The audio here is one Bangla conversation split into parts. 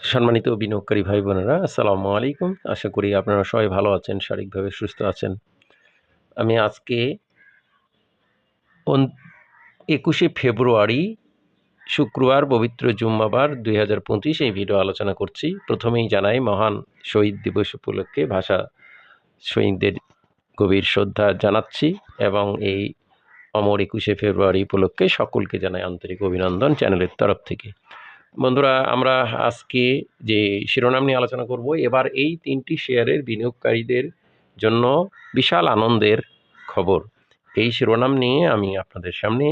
সম্মানিত বিনিয়োগকারী ভাই বোনেরা, আসসালামু আলাইকুম। আশা করি আপনারা সবাই ভালো আছেন, শারীরিকভাবে সুস্থ আছেন। আমি আজকে একুশে ফেব্রুয়ারি, শুক্রবার, পবিত্র জুম্মাবার দুই হাজার পঁচিশ এই ভিডিও আলোচনা করছি। প্রথমেই জানাই, মহান শহীদ দিবস উপলক্ষে ভাষা শহীদদের গভীর শ্রদ্ধা জানাচ্ছি এবং এই অমর একুশে ফেব্রুয়ারি উপলক্ষে সকলকে জানাই আন্তরিক অভিনন্দন চ্যানেলের তরফ থেকে। বন্ধুরা, আমরা আজকে যে শিরোনাম নিয়ে আলোচনা করব, এবার এই তিনটি শেয়ারের বিনিয়োগকারীদের জন্য বিশাল আনন্দের খবর। এই শিরোনাম নিয়ে আমি আপনাদের সামনে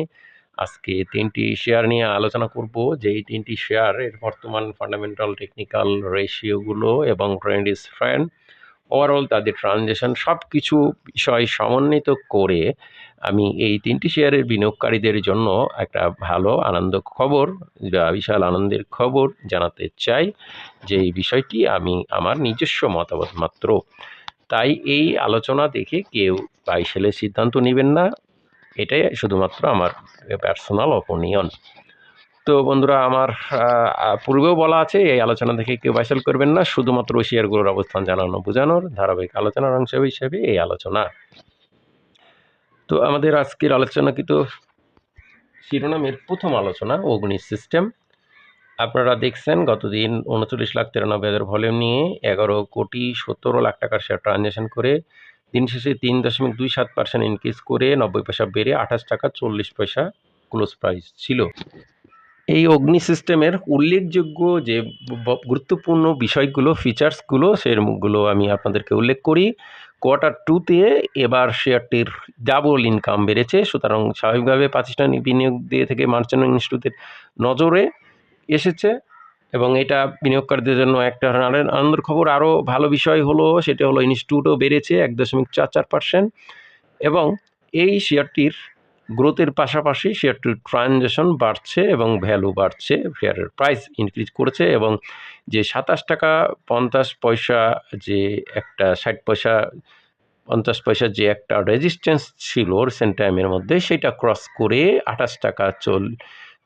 আজকে তিনটি শেয়ার নিয়ে আলোচনা করব যে এই তিনটি শেয়ারের বর্তমান ফান্ডামেন্টাল টেকনিক্যাল রেশিওগুলো এবং ট্রেন্ড ইস ফ্রেন্ড ওভারঅল তাদের ট্রানজ্যাকশন সব কিছু বিষয় সমন্বিত করে আমি এই তিনটি শেয়ারের বিনিয়োগকারীদের জন্য একটা ভালো, আনন্দ খবর, বা বিশাল আনন্দের খবর জানাতে চাই যে এই বিষয়টি আমি আমার নিজস্ব মতামত মাত্র। তাই এই আলোচনা দেখে কেউ বাইশেলের সিদ্ধান্ত নেবেন না। এটাই শুধুমাত্র আমার পার্সোনাল অপিনিয়ন তো বন্ধুরা, আমার পূর্বেও বলা আছে, এই আলোচনা থেকে কেউ বাইসেল করবেন না। শুধুমাত্র শেয়ারগুলোর অবস্থান জানানো, বোঝানোর ধারাবাহিক আলোচনার অংশ হিসেবে এই আলোচনা। তো আমাদের আজকের আলোচনা কিন্তু শিরোনামের প্রথম আলোচনা, অগ্নি সিস্টেম আপনারা দেখছেন গতদিন উনচল্লিশ লাখ তিরানব্বই হাজার ভলিউম নিয়ে এগারো কোটি সতেরো লাখ টাকার শেয়ার ট্রানজ্যাকশন করে, দিন শেষে তিন দশমিক দুই সাত পার্সেন্ট ইনক্রিজ করে নব্বই পয়সা বেড়ে আঠাশ টাকা চল্লিশ পয়সা ক্লোজ প্রাইস ছিল। এই অগ্নি সিস্টেমের উল্লেখযোগ্য যে গুরুত্বপূর্ণ বিষয়গুলো ফিচার্সগুলো সেগুলো আমি আপনাদেরকে উল্লেখ করি। কোয়ার্টার টুতে এবার শেয়ারটির ডাবল ইনকাম বেড়েছে, সুতরাং স্বাভাবিকভাবে পাকিস্তানি বিনিয়োগ দিয়ে থেকে মার্চেন্ট ইনস্টিটিউটের নজরে এসেছে এবং এটা বিনিয়োগকারীদের জন্য একটা আনন্দের খবর। আরও ভালো বিষয় হলো, সেটা হলো ইনস্টিটিউটও বেড়েছে এক দশমিক চার চার পার্সেন্ট এবং এই শেয়ারটির গ্রোথের পাশাপাশি শেয়ারটির ট্রানজ্যাকশন বাড়ছে এবং ভ্যালু বাড়ছে। শেয়ারের প্রাইস ইনক্রিজ করেছে এবং যে সাতাশ টাকা পঞ্চাশ পয়সা যে একটা ষাট পয়সা, পঞ্চাশ পয়সা যে একটা রেজিস্ট্যান্স ছিল রিসেন্ট টাইমের মধ্যে, সেটা ক্রস করে আঠাশ টাকা চল,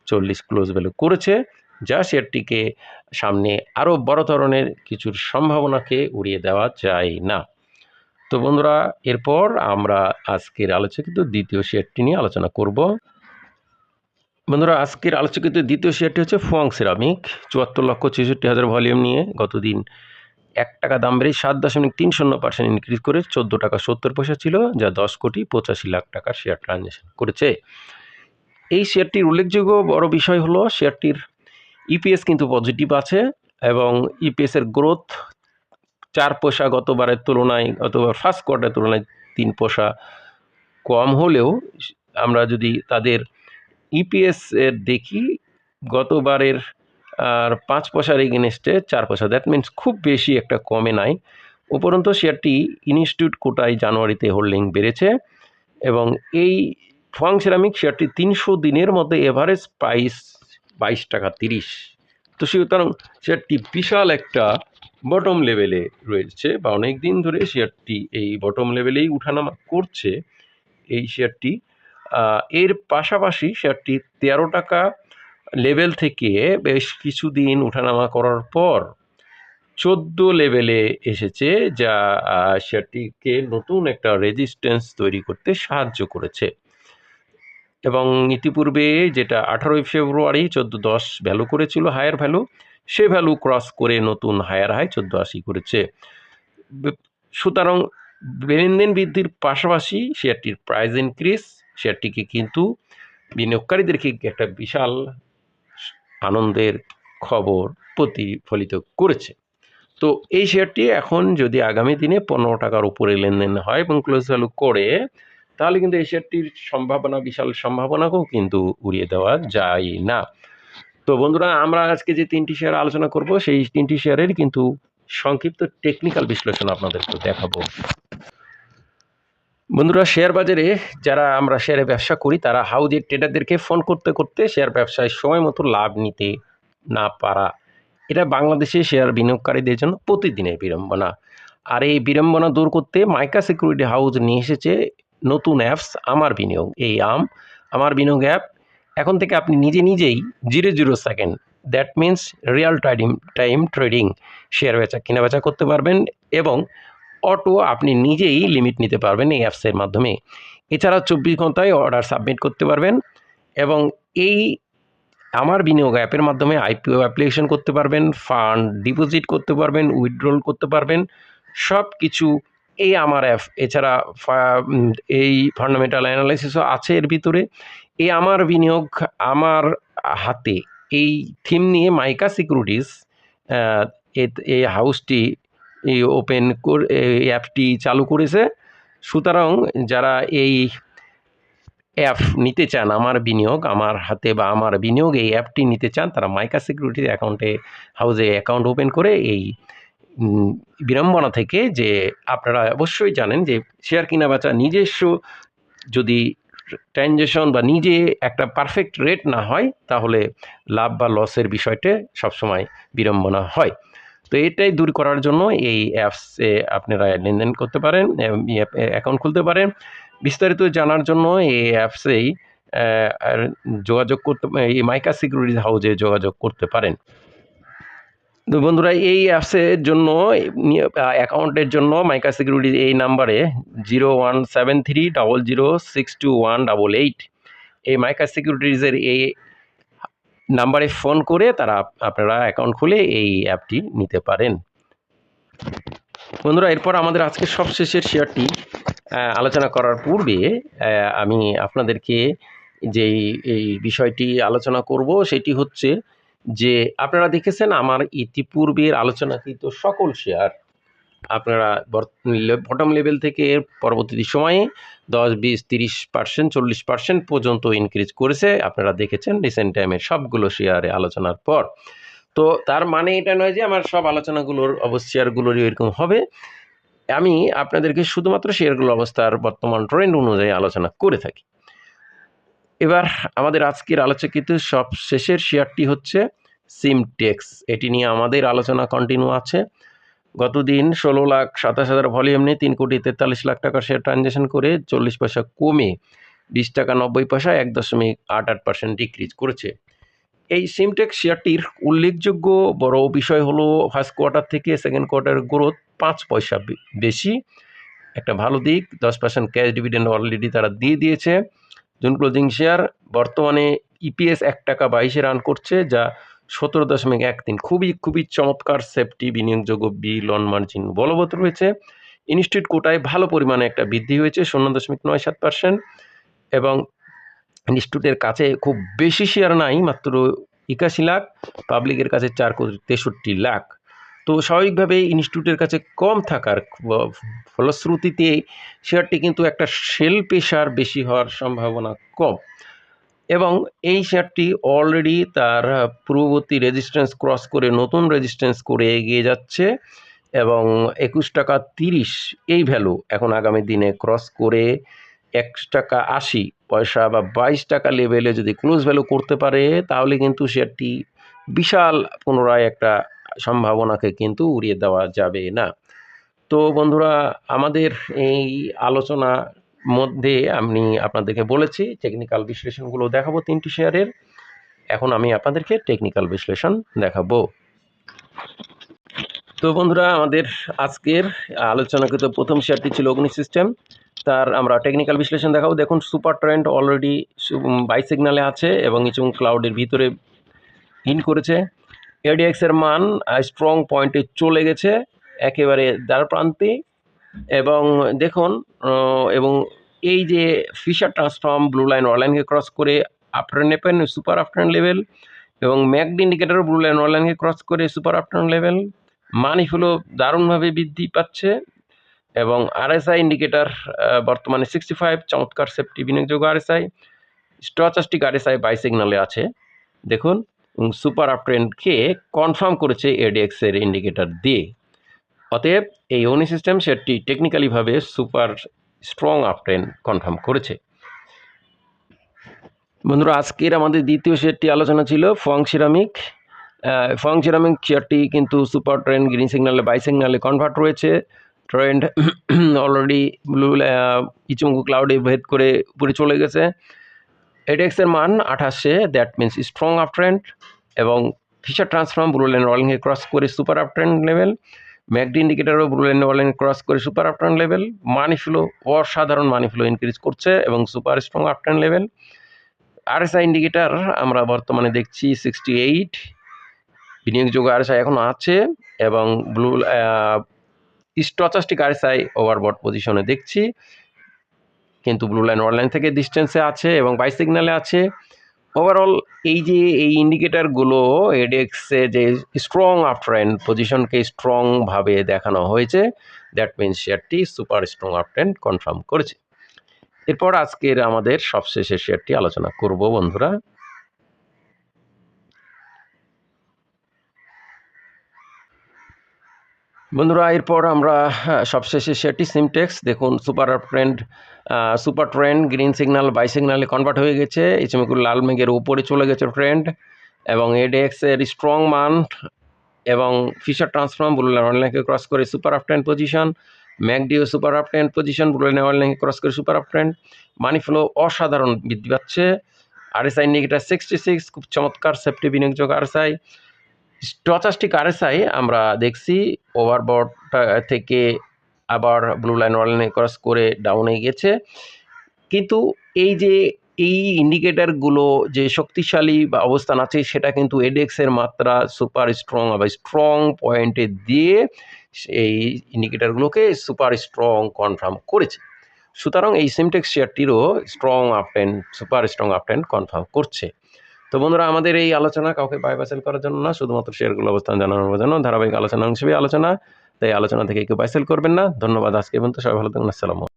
চল্লিশ ক্লোজ ভ্যালু করেছে, যা শেয়ারটিকে সামনে আরও বড় ধরনের কিছুর সম্ভাবনাকে উড়িয়ে দেওয়া যায় না। তো বন্ধুরা, এরপর আমরা আজকের আলোচকিত দ্বিতীয় শেয়ারটি নিয়ে আলোচনা করব। বন্ধুরা, আজকের আলোচকিত দ্বিতীয় শেয়ারটি হচ্ছে ফুয়াং সিরামিক, চুয়াত্তর লক্ষ ছেষট্টি হাজার ভলিউম নিয়ে গতদিন এক টাকা দাম বেড়ে সাত দশমিক তিন শূন্য পার্সেন্ট ইনক্রিজ করে চোদ্দ টাকা সত্তর পয়সা ছিল, যা দশ কোটি পঁচাশি লাখ টাকার শেয়ার ট্রানজ্যাকশন করেছে। এই শেয়ারটির উল্লেখযোগ্য বড় বিষয় হলো, শেয়ারটির ইপিএস কিন্তু পজিটিভ আছে এবং ইপিএসের গ্রোথ চার পয়সা গতবারের তুলনায়, গতবার ফার্স্ট কোয়ার্টারের তুলনায় তিন পয়সা কম হলেও আমরা যদি তাদের ইপিএস এর দেখি, গতবারের আর পাঁচ পয়সার এগেনস্টে চার পয়সা দ্যাট মিনস খুব বেশি একটা কমে নাই। উপরন্ত শেয়ারটি ইনস্টিটিউট কোটায় জানুয়ারিতে হোল্ডিং বেড়েছে এবং এই ফং সেরামিক শেয়ারটি তিনশো দিনের মধ্যে এভারেজ প্রাইস বাইশ টাকা তিরিশ। তো সুতরাং শেয়ারটি বিশাল একটা বটম লেভেলে রয়েছে বা অনেক দিন ধরে শেয়ারটি এই বটম লেভেলেই উঠানামা করছে। এই শেয়ারটি এর পাশাপাশি শেয়ারটি তেরো টাকা লেভেল থেকে বেশ কিছুদিন উঠানামা করার পর চোদ্দ লেভেলে এসেছে, যা শেয়ারটিকে নতুন একটা রেজিস্ট্যান্স তৈরি করতে সাহায্য করেছে। এবং ইতিপূর্বে যেটা আঠারোই ফেব্রুয়ারি চোদ্দ দশ ভ্যালু করেছিল হায়ার ভ্যালু সে ভ্যালু ক্রস করে নতুন হায়ার হাই চোদ্দ আশি করেছে। সুতরাং লেনদেন বৃদ্ধির পাশাপাশি শেয়ারটির প্রাইস ইনক্রিজ শেয়ারটিকে কিন্তু বিনিয়োগকারীদেরকে একটা বিশাল আনন্দের খবর প্রতিফলিত করেছে। তো এই শেয়ারটি এখন যদি আগামী দিনে পনেরো টাকার উপরে লেনদেন হয় এবং ক্লোজ ভ্যালু করে, তাহলে কিন্তু এই শেয়ারটির সম্ভাবনা, বিশাল সম্ভাবনাকেও কিন্তু উড়িয়ে দেওয়া যায় না। তো বন্ধুরা, আমরা আজকে যে তিনটি শেয়ার আলোচনা করব, সেই তিনটি শেয়ারের কিন্তু সংক্ষিপ্ত টেকনিক্যাল বিশ্লেষণ আপনাদেরকে দেখাবো। বন্ধুরা শেয়ার বাজারে যারা আমরা শেয়ারে ব্যবসা করি, তারা হাউজের ট্রেডারদেরকে ফোন করতে করতে শেয়ার ব্যবসায় সময় মতো লাভ নিতে না পারা, এটা বাংলাদেশে শেয়ার বিনিয়োগকারীদের জন্য প্রতিদিনের বিড়ম্বনা। আর এই বিড়ম্বনা দূর করতে মাইকা সিকিউরিটি হাউস নিয়ে এসেছে নতুন অ্যাপস আমার বিনিয়োগ, এই আম, আমার বিনিয়োগ অ্যাপ এখন থেকে আপনি নিজে নিজেই zero zero second that means real time time trading share বেচা কেনা বেচা করতে পারবেন এবং অটো আপনি নিজেই লিমিট নিতে পারবেন এই অ্যাপসের মাধ্যমে। এছাড়া চব্বিশ ঘন্টায় অর্ডার সাবমিট করতে পারবেন এবং এই আমার বিনিয়োগ অ্যাপের মাধ্যমে আইপিও অ্যাপ্লিকেশন করতে পারবেন ফান্ড ডিপোজিট করতে পারবেন উইথড্রল করতে পারবেন সব কিছু এই আমার অ্যাপ এছাড়া এই ফান্ডামেন্টাল অ্যানালাইসিসও আছে এর ভিতরে। এই আমার বিনিয়োগ আমার হাতে, এই থিম নিয়ে মাইকা সিকিউরিটিস এই হাউসটি এই ওপেন এই অ্যাপটি চালু করেছে। সুতরাং যারা এই অ্যাপ নিতে চান, আমার বিনিয়োগ, আমার হাতে বা আমার বিনিয়োগ, এই অ্যাপটি নিতে চান, তারা মাইকা সিকিউরিটির অ্যাকাউন্টে হাউসে অ্যাকাউন্ট ওপেন করে এই বিড়ম্বনা থেকে যে আপনারা অবশ্যই জানেন যে শেয়ার কিনা বেচা নিজস্ব যদি ট্রানজেকশন বা নিজে একটা পারফেক্ট রেট না হয়, তাহলে লাভ বা লসের বিষয়টা সবসময় বিড়ম্বনা হয়। তো এটাই দূর করার জন্য এই অ্যাপসে আপনারা লেনদেন করতে পারেন অ্যাকাউন্ট খুলতে পারেন। বিস্তারিত জানার জন্য এই অ্যাপসেই যোগাযোগ করতে, এই মাইকা সিকিউরিটি হাউসে যোগাযোগ করতে পারেন। তো বন্ধুরা, এই অ্যাপসের জন্য অ্যাকাউন্টের জন্য মাইকা সিকিউরিটি এই নাম্বারে zero one seven three double zero six two one double eight এই মাইকা সিকিউরিটিজের এই নাম্বারে ফোন করে তারা আপনারা অ্যাকাউন্ট খুলে এই অ্যাপটি নিতে পারেন। বন্ধুরা, এরপর আমাদের আজকের সবশেষের শেয়ারটি আলোচনা করার পূর্বে আমি আপনাদেরকে যেই, এই বিষয়টি আলোচনা করব, সেটি হচ্ছে যে আপনারা দেখেছেন আমার ইতিপূর্বের আলোচনাকৃত সকল শেয়ার আপনারা বটম লেভেল থেকে পরবর্তী সময়ে দশ, বিশ, তিরিশ পার্সেন্ট চল্লিশ পার্সেন্ট পর্যন্ত ইনক্রিজ করেছে। আপনারা দেখেছেন রিসেন্ট টাইমে সবগুলো শেয়ারে আলোচনার পর। তো তার মানে এটা নয় যে আমার সব আলোচনাগুলোর শেয়ারগুলোরই এরকম হবে। আমি আপনাদেরকে শুধুমাত্র শেয়ারগুলোর অবস্থার বর্তমান ট্রেন্ড অনুযায়ী আলোচনা করে থাকি। এবার আমাদের আজকের আলোচকিত সব শেষের শেয়ারটি হচ্ছে সিমটেক্স এটি নিয়ে আমাদের আলোচনা কন্টিনিউ আছে। গতদিন ষোলো লাখ সাতাশ হাজার ভলিউম নিয়ে তিন কোটি তেতাল্লিশ লাখ টাকার শেয়ার ট্রানজ্যাকশন করে চল্লিশ পয়সা কমে বিশ টাকা নব্বই পয়সা এক দশমিক আট আট পার্সেন্ট ডিক্রিজ করেছে। এই সিমটেক্স শেয়ারটির উল্লেখযোগ্য বড় বিষয় হলো ফার্স্ট কোয়ার্টার থেকে সেকেন্ড কোয়ার্টার গ্রোথ পাঁচ পয়সা বেশি। একটা ভালো দিক, দশ পার্সেন্ট ক্যাশ ডিভিডেন্ড অলরেডি তারা দিয়ে দিয়েছে। জুন ক্লোজিং শেয়ার বর্তমানে ইপিএস এক টাকা বাইশে রান করছে, যা সতেরো দশমিক এক তিন। খুবই খুবই চমৎকার সেফটি বিনিয়োগযোগ্য বি লন মার্জিন বলবৎ রয়েছে। ইনস্টিটিউট কোটায় ভালো পরিমাণে একটা বৃদ্ধি হয়েছে, শূন্য দশমিক নয় সাত পার্সেন্ট। এবং ইনস্টিটিউটের কাছে খুব বেশি শেয়ার নাই, মাত্র একাশি লাখ। পাবলিকের কাছে চার কোটি তেষট্টি লাখ। তো স্বাভাবিকভাবে ইনস্টিটিউটের কাছে কম থাকার ফলশ্রুতিতে শেয়ারটি কিন্তু একটা সেল পেশার বেশি হওয়ার সম্ভাবনা কম। এবং এই শেয়ারটি অলরেডি তার পূর্ববর্তী রেজিস্ট্যান্স ক্রস করে নতুন রেজিস্ট্যান্স করে এগিয়ে যাচ্ছে এবং একুশ টাকা তিরিশ এই ভ্যালু এখন আগামী দিনে ক্রস করে এক টাকা আশি পয়সা বা বাইশ টাকা লেভেলে যদি ক্লোজ ভ্যালু করতে পারে, তাহলে কিন্তু শেয়ারটি বিশাল পুনরায় একটা সম্ভাবনাকে কিন্তু উড়িয়ে দেওয়া যাবে না। তো বন্ধুরা, আমাদের এই আলোচনা মধ্যে আমি আপনাদেরকে বলেছি টেকনিক্যাল বিশ্লেষণগুলো দেখাবো তিনটি শেয়ারের। এখন আমি আপনাদেরকে টেকনিক্যাল বিশ্লেষণ দেখাবো। তো বন্ধুরা, আমাদের আজকের আলোচনাকৃত প্রথম শেয়ারটি ছিল অগ্নি সিস্টেম। তার আমরা টেকনিক্যাল বিশ্লেষণ দেখাবো। দেখুন সুপার ট্রেন্ড অলরেডি বাই সিগনালে আছে এবং ইচুং ক্লাউডের ভিতরে ইন করেছে। এডিএক্স এর মান স্ট্রং পয়েন্টে চলে গেছে, একেবারে দ্বার প্রান্তে এবং দেখুন এবং এই যে ফিশার ট্রান্সফর্ম ব্লু লাইন অনলাইনকে ক্রস করে আফটার নেপেন সুপার আফটার লেভেল এবং ম্যাকড ইন্ডিকেটর ব্লু লাইন অনলাইনকে ক্রস করে সুপার আফটার লেভেল মানি হলো দারুণভাবে বৃদ্ধি পাচ্ছে। এবং আরএসআই ইন্ডিকেটার বর্তমানে সিক্সটি ফাইভ চমৎকার সেফটি বিনিয়োগযোগ্য আরএসআই স্টচাস্টিক আরএসআই বাই সিগনালে আছে। দেখুন সুপার আপট্রেন্ডকে কনফার্ম করেছে এডিএক্স এর ইন্ডিকেটর দিয়ে। অতএব এই ওনি সিস্টেম সেটটি টেকনিক্যালিভাবে সুপার স্ট্রং আপট্রেন্ড কনফার্ম করেছে। বন্ধুরা, আজকের আমাদের দ্বিতীয় শেয়ারটি আলোচনা ছিল ফং সিরামিক। ফং সিরামিক শেয়ারটি কিন্তু সুপার ট্রেন্ড গ্রিন সিগনালে, বাই সিগনালে কনভার্ট রয়েছে। ট্রেন্ড অলরেডি ব্লু ইচুমুকু ক্লাউডে ভেদ করে উপরে চলে গেছে। এডেক্সের মান আঠাশে that means strong up trend এবং ফিচার ট্রান্সফর্ম ব্লু লাইন রলিংয়ে ক্রস করে super up trend level MACD ইন্ডিকেটারও blue line rolling cross করে super up trend level money flow অসাধারণ মানি ফ্লো ইনক্রিজ করছে এবং super strong up trend level RSI indicator আমরা বর্তমানে দেখছি সিক্সটি এইট বিনিয়োগযোগ্য আরএসআই এখন আছে এবং ব্লু স্টচাস্টিক আরএসআই ওভারবট পজিশনে দেখছি। কিন্তু ব্লু লাইন অনলাইন থেকে ডিস্টেন্সে আছে এবং বাই সিগনালে আছে। ওভারঅল এই যে, এই ইন্ডিকেটারগুলো এডেক্সে যে স্ট্রং আপট্রেন্ড পজিশনকে স্ট্রংভাবে দেখানো হয়েছে দ্যাট মিনস শেয়ারটি সুপার স্ট্রং আপট্রেন্ড কনফার্ম করেছে। এরপর আজকের আমাদের সবশেষে শেয়ারটি আলোচনা করব বন্ধুরা। বন্ধুরা এরপর আমরা হ্যাঁ, সবশেষে সেটি সিমটেক্স দেখুন super trend super trend green signal buy সিগন্যালে convert হয়ে গেছে। ইচমেকুর লাল মেঘের উপরে চলে গেছে ট্রেন্ড এবং এডেক্সের স্ট্রং মান এবং ফিশার ট্রান্সফর্ম ব্লু লাইন অনলাইনকে ক্রস করে super up trend position ম্যাকডিও super up trend position blue line অনলাইনকে cross করে super up trend money flow অসাধারণ বৃদ্ধি পাচ্ছে। আরএসআই ইন্ডিকেটার সিক্সটি সিক্স খুব চমৎকার সেফটি বিনিয়োগযোগ আরএসআই স্টচাস্টিক আরএসআই আমরা দেখছি ওভারবোর্ড থেকে আবার ব্লু লাইন অনলাইনে ক্রস করে ডাউনে গেছে। কিন্তু এই যে, এই ইন্ডিকেটারগুলো যে শক্তিশালী বা অবস্থান আছে, সেটা কিন্তু এডেক্সের মাত্রা সুপার স্ট্রং বা স্ট্রং পয়েন্টে দিয়ে এই ইন্ডিকেটারগুলোকে সুপার স্ট্রং কনফার্ম করেছে। সুতরাং এই Simtex শেয়ারটিরও strong uptrend super strong uptrend confirm করছে। তো বন্ধুরা, আমাদের এই আলোচনা কাউকে বাই বাসেল করার জন্য না, শুধুমাত্র শেয়ারগুলো অবস্থান জানানোর জন্য, ধারাবাহিক আলোচনা হিসেবে আলোচনা। তাই আলোচনা থেকে কেউ বাইসেল করবেন না। ধন্যবাদ আজকে পর্যন্ত, সবাই ভালো থাকুন, আসসালাম